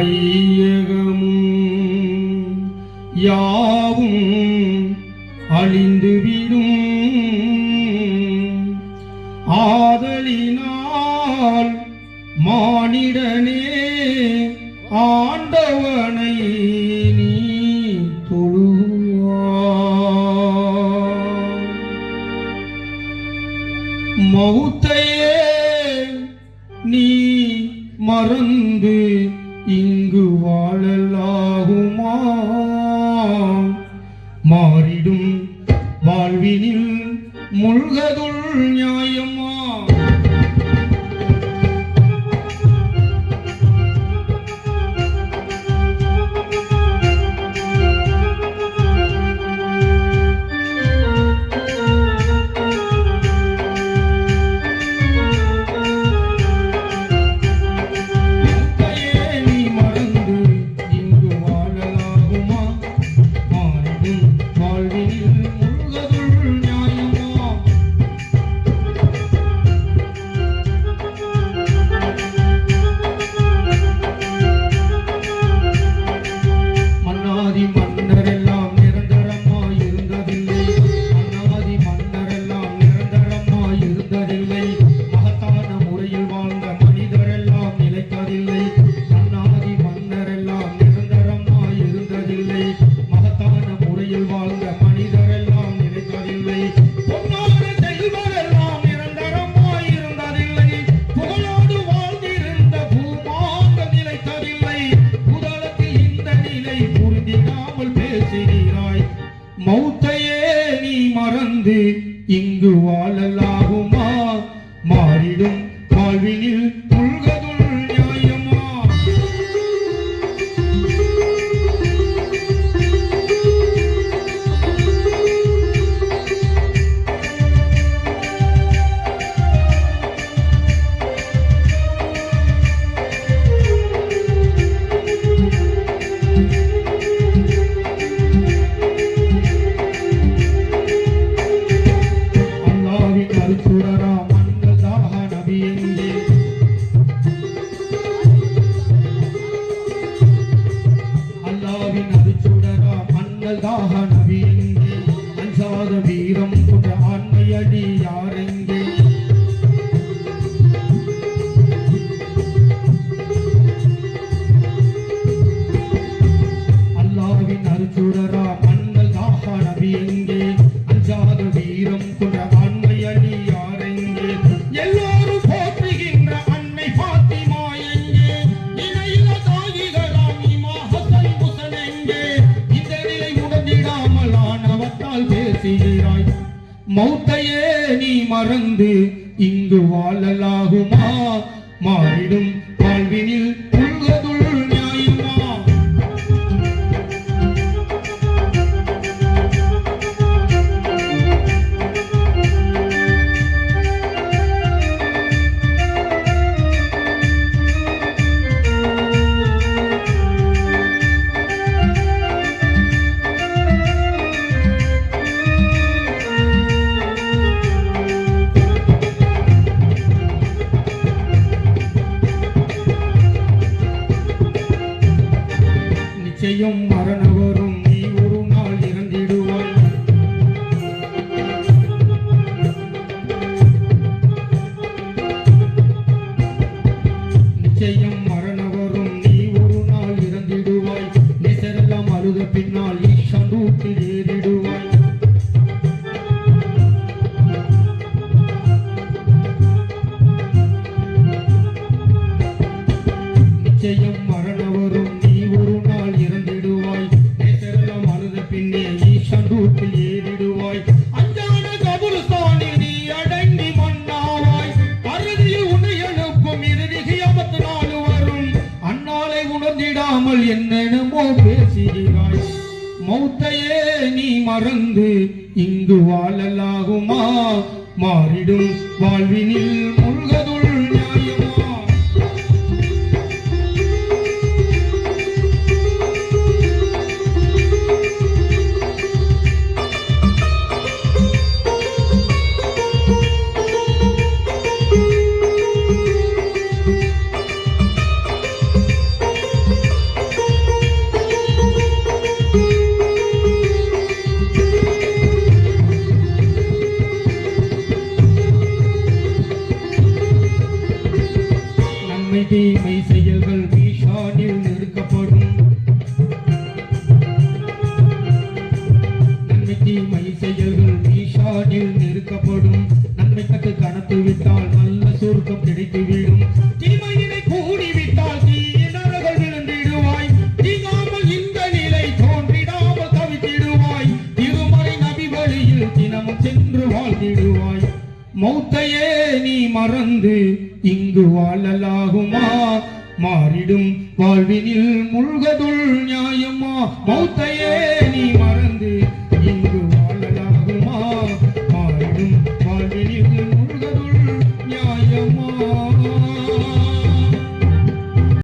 வையகமும் யாவும் அழிந்துவிடும். ஆதலினால் மானிடனே ஆண்டவனை நீ மௌத்தையே நீ மறந்து இங்கு வாழலாகுமா? மாறிடும் வாழ்வினில் முழுகதுள் நியாயம்? மௌத்தையே நீ மறந்து இங்கு வாழலாகுமா? மாறிடும் வாழ்வினில் புல்கள் அல்லாவின் அருச்சுடரா மன்னர் நபி எங்கே அல்லாவின் அருச்சுடரா மன்னர் தாஹ நபி எங்கே அஞ்சாத வீரம் கொண்ட ஆண்மையடி யாரெங்கே அல்லாவின் மௌத்தையே நீ மறந்து இங்கு வாழலாகுமா? மாறிடும் வாழ்வினில் நிச்சயம் மரணம் உணர்ந்திடாமல் என்னென்னமோ பேசுகிறாய். மௌத்தையே நீ மறந்து இங்கு வாழலாகுமா? மாறிடும் வாழ்வினில் செயல்கள் மீஷானில் நிறுக்கப்படும். நன்மை தீமை செயல்கள் மீஷானில் நிறுக்கப்படும். நன்மை கட்டு கணத்து விட்டால் நல்ல சுருக்கம் தீமையினை கூடிவிட்டால் விழுந்திடுவாய். தீங்காமல் இந்த நிலை தோன்றிடாமல் தவித்திடுவாய். திருமறை நபி வழியில் தினமும் சென்று வாழ்ந்திடுவாய். மௌத்தையே நீ மறந்து இங்கு வாழலாகுமா? மாறிடும் வாழ்வினில் முழுகதுள் நியாயமா? மௌத்தையே